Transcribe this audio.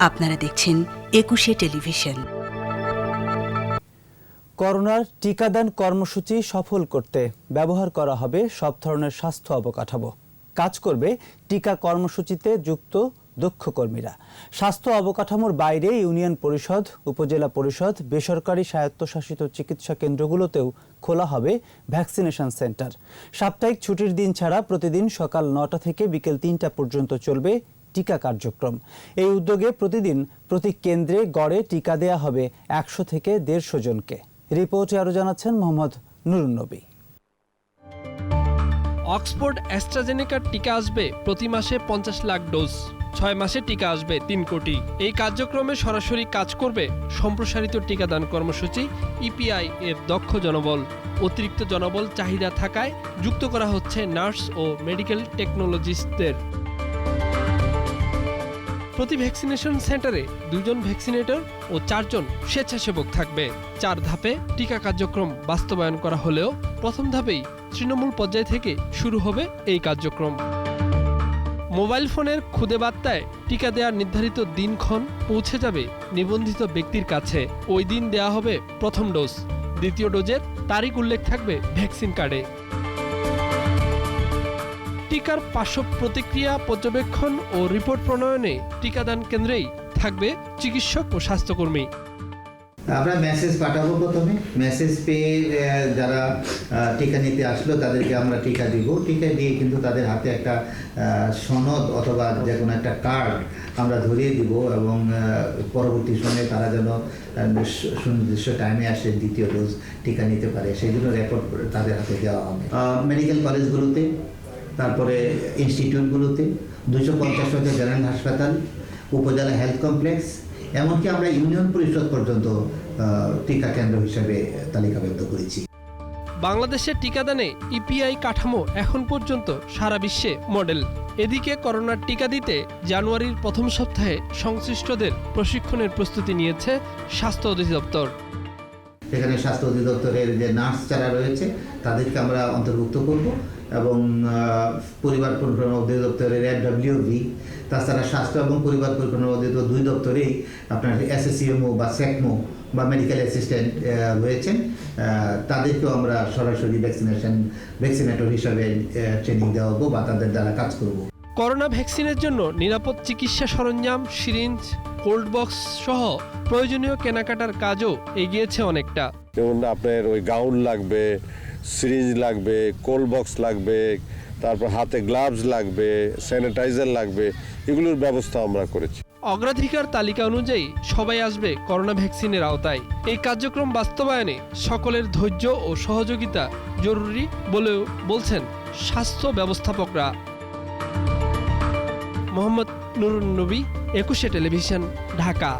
আপনারা দেখছেন একুশে টেলিভিশন। করোনার টিকাদান কর্মসূচি সফল করতে ব্যবহার করা হবে সব ধরনের স্বাস্থ্য অবকাঠামো। কাজ করবে টিকা কর্মসূচিতে যুক্ত দক্ষ কর্মীরা। স্বাস্থ্য অবকাঠামোর বাইরে ইউনিয়ন পরিষদ, উপজেলা পরিষদ, বেসরকারি স্বায়ত্তশাসিত চিকিৎসা কেন্দ্রগুলোতেও খোলা হবে ভ্যাকসিনেশন সেন্টার। সাপ্তাহিক ছুটির দিন ছাড়া প্রতিদিন সকাল নটা থেকে বিকেল তিনটা পর্যন্ত চলবে টিকা কার্যক্রম। এই উদ্যোগে প্রতিদিন প্রতি কেন্দ্রে গড়ে টিকা দেয়া হবে একশো থেকে দেড়শো জনকে। রিপোর্টে আরও জানাচ্ছেন মোহাম্মদ নুরুন্নবী অক্সফোর্ড অ্যাস্ট্রাজেনেকার টিকা আসবে প্রতি মাসে পঞ্চাশ লাখ ডোজ। ছয় মাসে টিকা আসবে তিন কোটি। এই কার্যক্রমে সরাসরি কাজ করবে সম্প্রসারিত টিকাদান কর্মসূচি, ইপিআই এর দক্ষ জনবল। অতিরিক্ত জনবল চাহিদা থাকায় যুক্ত করা হচ্ছে নার্স ও মেডিকেল টেকনোলজিস্টদের। প্রতি ভ্যাকসিনেশন সেন্টারে দুজন ভ্যাকসিনেটর ও চারজন স্বেচ্ছাসেবক থাকবে। চার ধাপে টিকা কার্যক্রম বাস্তবায়ন করা হলেও প্রথম ধাপেই তৃণমূল পর্যায় থেকে শুরু হবে এই কার্যক্রম। মোবাইল ফোনের খুদে বার্তায় টিকা দেওয়ার নির্ধারিত দিনক্ষণ পৌঁছে যাবে নিবন্ধিত ব্যক্তির কাছে। ওই দিন দেয়া হবে প্রথম ডোজ। দ্বিতীয় ডোজের তারিখ উল্লেখ থাকবে ভ্যাকসিন কার্ডে। টিকার পার্শ্ব প্রতিক্রিয়া পর্যবেক্ষণ ও রিপোর্ট প্রণয়নে টিকাদান কেন্দ্রেই থাকবে চিকিৎসক ও স্বাস্থ্যকর্মী। আমরা মেসেজ পাঠাবো প্রথমে। মেসেজ পেয়ে যারা টিকা নিতে আসলো, তাদেরকে আমরা টিকা দিব। টিকা দিয়ে কিন্তু তাদের হাতে একটা সনদ অথবা যে কোনো একটা কার্ড আমরা ধরিয়ে দিব এবং পরবর্তী সময়ে তারা যেন সুনির্দিষ্ট টাইমে আসে দ্বিতীয় ডোজ টিকা নিতে পারে। সেই জন্য রেকর্ড তাদের হাতে দেওয়া হবে। মেডিকেল কলেজগুলোতে তারপরে ইনস্টিটিউটগুলোতে দুশো পঞ্চাশ হাজার জেনারেল হাসপাতাল, উপজেলা হেলথ কমপ্লেক্স এমনকি আমরা ইউনিয়ন পরিষদ পর্যন্ত টিকা কেন্দ্র হিসেবে তালিকাবদ্ধ করেছি। বাংলাদেশে টিকাদানে ইপিআই কাঠামো এখন পর্যন্ত সারা বিশ্বে মডেল। এদিকে করোনার টিকা দিতে জানুয়ারির প্রথম সপ্তাহে সংশ্লিষ্টদের প্রশিক্ষণের প্রস্তুতি নিয়েছে স্বাস্থ্য অধিদপ্তর। সেখানে স্বাস্থ্য অধিদপ্তরের যে নার্স যারা রয়েছে, তাদেরকে আমরা অন্তর্ভুক্ত করব এবং পরিবার পরিকল্পনা অধিদপ্তরের এফডব্লিউভি তাছাড়া স্বাস্থ্য এবং পরিবার পরিকল্পনা অধিদপ্তর দুই দপ্তরেই আপনার এসএসসিএমও বা সেকমো বা মেডিকেল অ্যাসিস্ট্যান্ট রয়েছেন। তাদেরকেও আমরা সরাসরি ভ্যাকসিনেশন, ভ্যাকসিনেটর হিসাবে ট্রেনিং দেওয়া হব বা তাদের দ্বারা কাজ করব। করোনা ভ্যাকসিনের জন্য নিরাপদ চিকিৎসা সরঞ্জাম, সিরিঞ্জ কোল্ড বক্স সহ প্রয়োজনীয় কেনাকাটার কাজও এগিয়েছে অনেকটা। যেমন আপনার ওই গাউন লাগবে সিরিঞ্জ লাগবে কোল্ড বক্স লাগবে তারপর হাতে গ্লাভস লাগবে স্যানিটাইজার লাগবে এগুলোর ব্যবস্থা আমরা করেছি। অগ্রাধিকার তালিকা অনুযায়ী সবাই আসবে করোনা ভ্যাকসিনের আওতায়। এই কার্যক্রম বাস্তবায়নে সকলের ধৈর্য ও সহযোগিতা জরুরি বলেও বলছেন স্বাস্থ্য ব্যবস্থাপকরা। মোহাম্মদ নুরুন নবী একুশে টেলিভিশন ঢাকা।